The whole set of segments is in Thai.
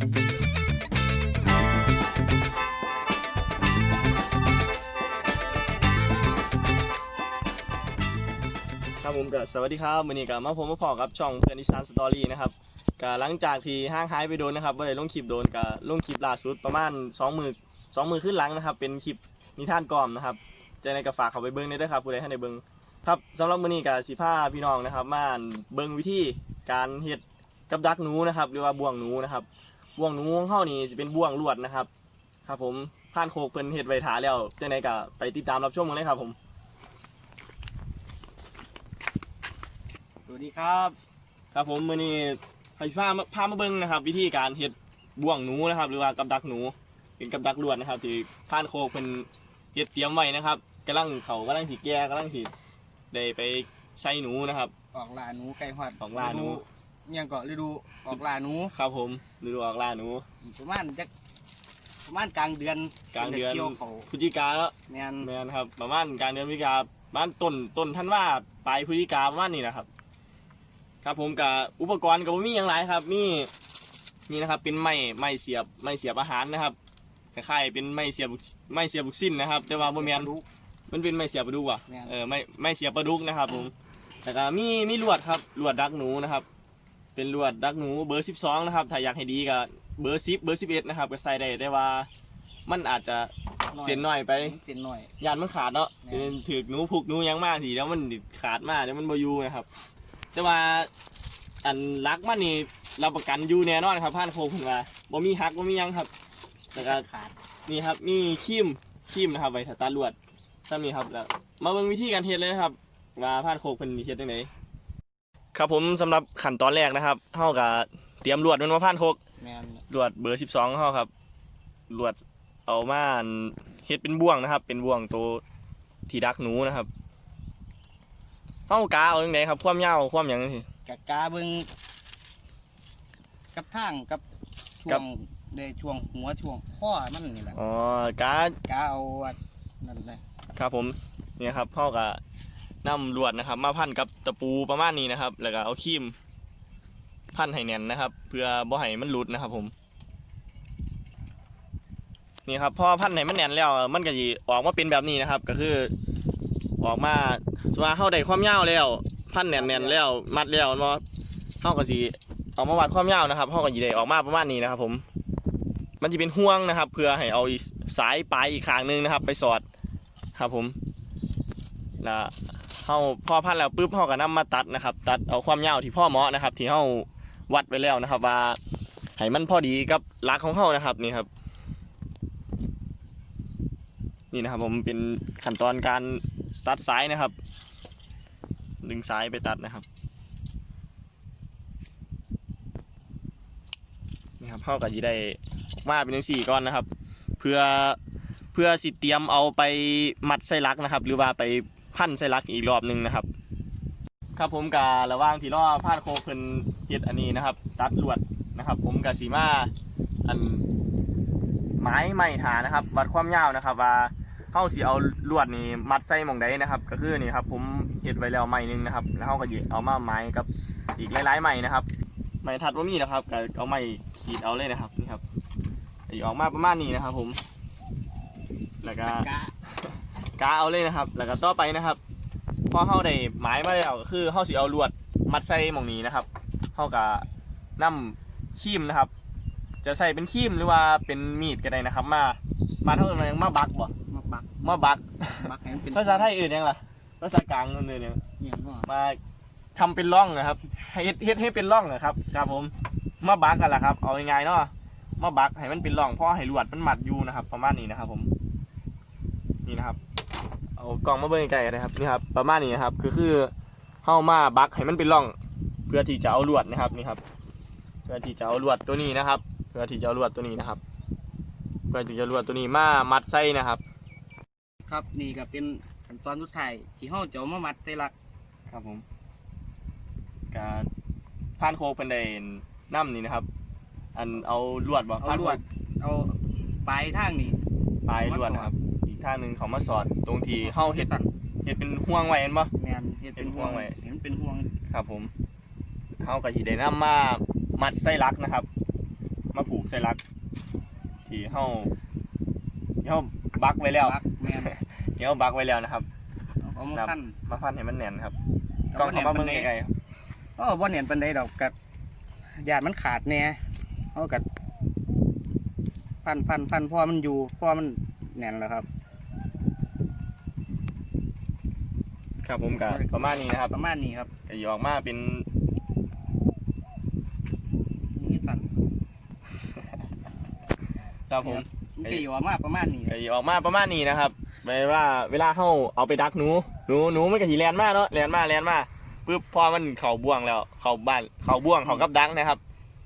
ครับผมก็สวัสดีครับวันนี้ก็มาผมมาพอกับช่องเพื่อนอีสานสตอรี่นะครับก็หลังจากที่ห้างหายไปโดนนะครับว่าได้ลงคลิปโดนก็ลงคลิปล่าสุดประมาณ2มือสองมือขึ้นหลังนะครับ เป็นคลิปนิทานกล่อมนะครับจะในก็ฝากเขาไปเบิ้งได้ด้วยครับผู้ใดท่านใดเบิ้งครับสำหรับวันนี้ก็สิพาพี่น้องนะครับมาเบิ้งวิธีการเฮ็ดกับดักหนูนะครับ หรือว่าบ่วงหนูนะครับ บ่วงหนูของเฮานี่จะเป็นบ่วงลวดนะครับ ครับ ผมผ่านโคกเพิ่นเฮ็ดไว้ถาแล้วจังไดก็ไปติดตามรับชมกันเลยครับ ผม สวัสดีครับ ครับผมมื้อนี้ให้พามาพามาเบิ่งนะครับ วิธีการเฮ็ดบ่วงหนูนะครับ หรือว่ากับดักหนู เป็นกับดักลวดนะครับ ที่ผ่านโคกเพิ่นเฮ็ดเตรียมไว้นะครับกำลังเขากำลังสิแก่กำลังสิได้ไปใส่หนูนะครับ ออกล่าหนูไก่หอดออกล่าหนู ฤดูอิหยังก็ฤดูออกล่าหนูครับผมฤดูออกล่าหนูประมาณจักประมาณกลางเดือนกลางเดือนเกี่ยวเขาพฤศจิกาแล้วแม่นแม่นครับ ประมาณกลางเดือนพฤศจิกาบ้านต้นต้นท่านว่าปลายพฤศจิกาประมาณนี้นะครับ ครับผมกับอุปกรณ์กับมีอย่างไรครับ มีนี่นะครับเป็นไม้ไม้เสียบไม้เสียบอาหารนะครับคล้ายๆเป็นไม้เสียบไม้เสียบบุกสิ้นนะครับ แต่ว่าบ่แม่นดูมันเป็นไม้เสียบปลาดุกว่ะแม่นเออไม้ไม้เสียบปลาดุกนะครับผมแล้วก็มีมีลวดครับลวดดักหนูนะครับ เป็นลวดดักหนูเบอร์ 12 นะครับ ถ้าอยากให้ดีก็เบอร์ 10 เบอร์ 11 นะครับ ก็ใส่ได้แต่ว่ามันอาจจะเส้นน้อยไป เส้นหน่อย ยานมันขาดเนาะแม่เป็นถือกหนูผูกหนูหยังมากทีแล้วมันขาดมากแล้วมันบอยูนะครับ แต่ว่าอันรักมันนี่รับประกันอยูแน่นอนครับผ่านโคกขึ้นมาบ่มีฮักบ่มีหยังครับแล้วก็ขาดนี่ครับมีคีมคีมนะครับไว้ถ้าตาลวดถ้ามีครับแล้วมาเบิ่งวิธีการเฮ็ดเลยนะครับว่าผ่านโคกเพิ่นสิเฮ็ดจังได ครับผมสำหรับขั้นตอนแรกนะครับเฮาก็เตรียมลวดมันมาผ่านโคกแม่นลวดเบอร์12เขาครับลวดเอามาเฮ็ดเป็นบ่วงนะครับ เป็นบ่วงตัวที่ดักหนูนะครับเฮากาเอาจังไดครับ ความยาวความหยังนี่ กะกาเบิ่งกับทางกับช่กัวบงได้ช่วงหัวช่วงข้อมันนี่แหละอ๋อกา กาเอาอันนั่นเลยครับผมนี่ครับเฮาก็ นำลวดนะครับ มาพันกับตะปูประมาณนี้นะครับ แล้วก็เอาครีมพันให้แน่นนะครับ เพื่อบ่ให้มันหลุดนะครับ ผม นี่ครับพอพันให้มันแน่นแล้ว มันก็สิออกมาเป็นแบบนี้นะครับ ก็คือ ออกมาสว่าเฮาได้ความยาวแล้ว พันแน่นๆแล้ว มัดแล้วเนาะเฮาก็สิเอามาวัดความยาวนะครับเฮาก็สิได้ออกมาประมาณนี้นะครับ ผม มันจะเป็นห่วงนะครับ เพื่อให้เอาสายปลายอีกข้างหนึงนะครับ ไปสอดครับผม แล้วเฮาพอพันแล้วปุ๊บเฮาก็นำมาตัดนะครับ ตัดเอาความยาวที่พ่อเหมาะนะครับ ที่เฮาวัดไว้แล้วนะครับ ว่าให้มันพอดีกับหลักของเฮานะครับนี่ครับ นี่นะครับ ผมเป็นขั้นตอนการตัดสายนะครับ ดึงสายไปตัดนะครับนี่ครับเฮาก็สิได้ออกมาเป็นจังซี่ก่อนนะครับ เพื่อเพื่อสิเตรียมเอาไปมัดไส้ลักนะครับ หรือว่าไป พันไส้ลักอีกรอบหนึ่งนะครับ ครับผมกะระว่างที่รอพาดโคเพิ่นเฮ็ดอันนี้นะครับ ตัดลวดนะครับ ผมกะสีมาอันไม้ไม้ถานนะครับ วัดความยาวนะครับ ว่าเฮาสิเอาลวดนี่มัดใส่หม่องใดนะครับ ก็คือนี่ครับ ผมเฮ็ดไว้แล้วไม้นึงนะครับ แล้วเฮาก็หยิบเอามาไม้กับอีกหลายๆไม้นะครับไม้ทัดว่ามีนะครับก็เอาไม้ขีดเอาเลยนะครับนี่ครับอออกมาประมาณนี้นะครับ ผม แล้วก็ กะกาเอาเลยนะครับ แล้วก็ต่อไปนะครับพอเฮาได้หมายมาแล้วก็คือเฮาสิเอาลวดมัดใส่หม่องนี้นะครับเฮาก็นำครีมนะครับ จะใส่เป็นครีมหรือว่าเป็นมีดก็ได้นะครับ มามาเท่ากันมามาบักบ่มาบักมาบักบักให้มันเป็นภาษาไทยอื่นยังล่ะภาษากลางอื่นยังเนี่ยว่ามาทำเป็นร่องนะครับให้เฮ็ดเฮ็ดให้เป็นร่องนะครับครับผมมาบักกันแหละครับ เอาง่ายๆเนาะมาบักให้มันเป็นร่องเพราะให้ลวดมันมัดอยู่นะครับ ประมาณนี้นะครับ ผมนี่นะครับ เอากล่องมาเบิ่งไกลๆกันนะครับนี่ครับประมาณนี้นะครับคือคือเข้ามาบักให้มันเป็นร่อง เพื่อที่จะเอาลวดนะครับนี่ครับ เพื่อที่จะเอาลวดตัวนี้นะครับ เพื่อที่จะเอาลวดตัวนี้นะครับ เพื่อที่จะเอาลวดตัวนี้มามัดไส้นะครับ ครับนี่ก็เป็นขั้นตอนสุดท้ายที่เฮาจะเอามามัดใส่หลักครับผมการผ่านโคกเป็นไดน้ำนี่นะครับ อันเอาลวดบ่เอาผ่านลโควดกเอาปลายทางนี่ปลายลวดนะครับอีก ท่างหนึ่งเขามาสอดตรงที่เฮาเฮ็ดเฮ็ดเป็นห่วงไว้เห็นบ่แม่นเฮ็ดเป็นห่วงเป็นห่วงไว้ เห็นเป็นห่วงครับผมเฮาก็สิได้นำมามัดไส้ลักนะครับ มาผูกใส่ลัก ที่เฮาที่เฮาบักไว้แล้วบักแม่นที่เฮาบักไว้แล้วนะครับ เอามาครับพันมาพันให้มันแน่นครับกก็ล้องเข้ามาเบิ่งไกลๆครับก็บ่เห็นปานใดดอกกัดยานมันขาดแหน่เอากัดพันพันพันเพอมันอยู่เพอมันแน่นแล้วครับ ครับผมก็ประมาณนี้นะครับประมาณนี้ครับก็สิออกมาเป็นนี่สั่นครับผมมันก็อยู่มาประมาณนี้ก็สิออกมาประมาณนี้นะครับหมายว่าเวลาเฮาเอาไปดักหนูหนูหนูมันก็สิแล่นมาเนาะแล่นมาแล่นมาปึ๊บพอมันเข้าบ่วงแล้ว เข้าบ้านเข้าบ่วงเข้ากับดักนะครับ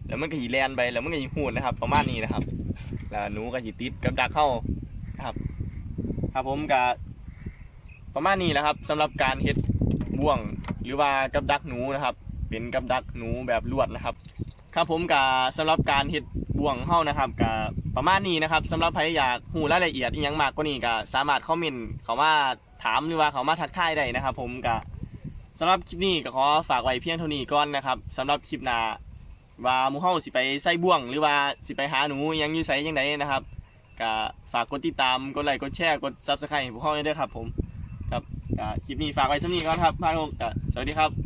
แล้วมันก็สิแล่นไปแล้วมันก็สิหูดนะครับ ประมาณนี้นะครับ แล้วหนูก็สิติดกับดักเฮานะครับ ครับผมก็ ประมาณนี้แหละครับสำหรับการเฮ็ดบ่วงหรือว่ากับดักหนูนะครับ เป็นกับดักหนูแบบลวดนะครับ ครับผมก็สำหรับการเฮ็ดบ่วงเฮานะครับก็ประมาณนี้นะครับสำหรับใครอยากฮู้รายละเอียดอีหยังมากกว่านี้ก็สามารถคอมเมนต์เข้ามาถามหรือว่าเข้ามาทักทายได้นะครับ ผมก็สำหรับคลิปนี้ก็ขอฝากไว้เพียงเท่านี้ก่อนนะครับสำหรับคลิปหน้าว่าหมู่เฮาสิไปใส่บ่วง หรือว่าสิไปหาหนูยังอยู่ไสจังไดนะครับก็ฝากกดติดตามกดไลค์กดแชร์กด Subscribe ให้พวกเฮาด้วยครับผม ก็คลิปนี้ฝากไว้สำนี้ก่อนครับพาโลกสวัสดีครับ